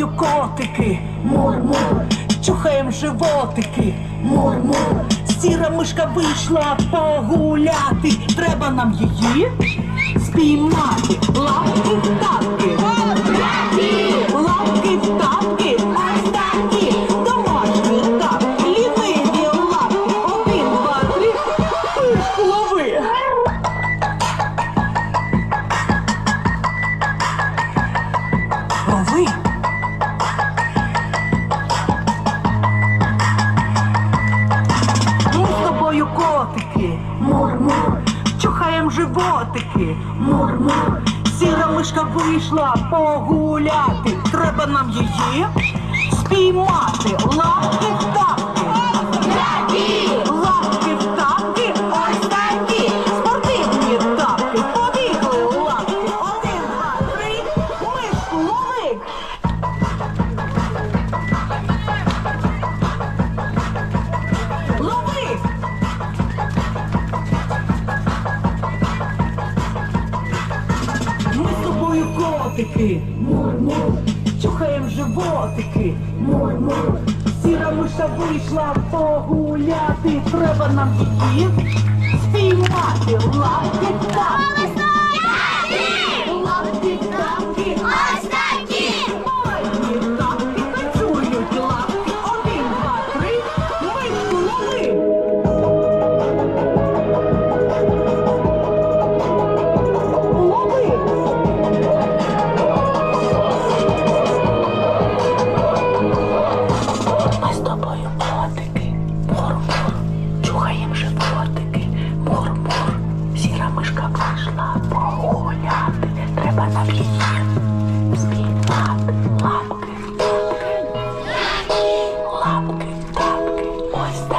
котики, мур-мур, чухаєм животики, мур-мур. Сіра мишка вийшла погуляти. Треба нам її спіймати. Лапки в тапки. Лапки в тапки. Ось такі. Домашні тапки. Ліниві лапки. Один, два, три. Лови. Котики, мур-мур, чухаєм животики, мур-мур. Сіра мишка вийшла погуляти. Треба нам її спіймати. Лапки тобою котики, мур-мур, чухаєм животики, мур-мур. Сіра миша вийшла погуляти. Треба нам її спіймати. Лапки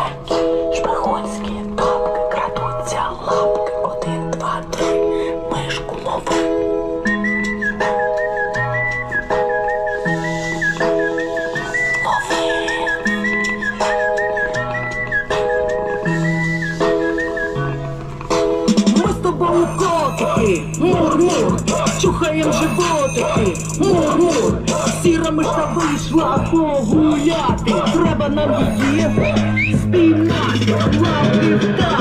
такі шпигунські тапки. Крадуться лапки. Один, два, три. Мишку лови. Тобою котики, мур-мур, чухаєм животики, мур-мур. Сіра мишка вийшла погуляти. Треба нам її спіймати. Лапки в тапки.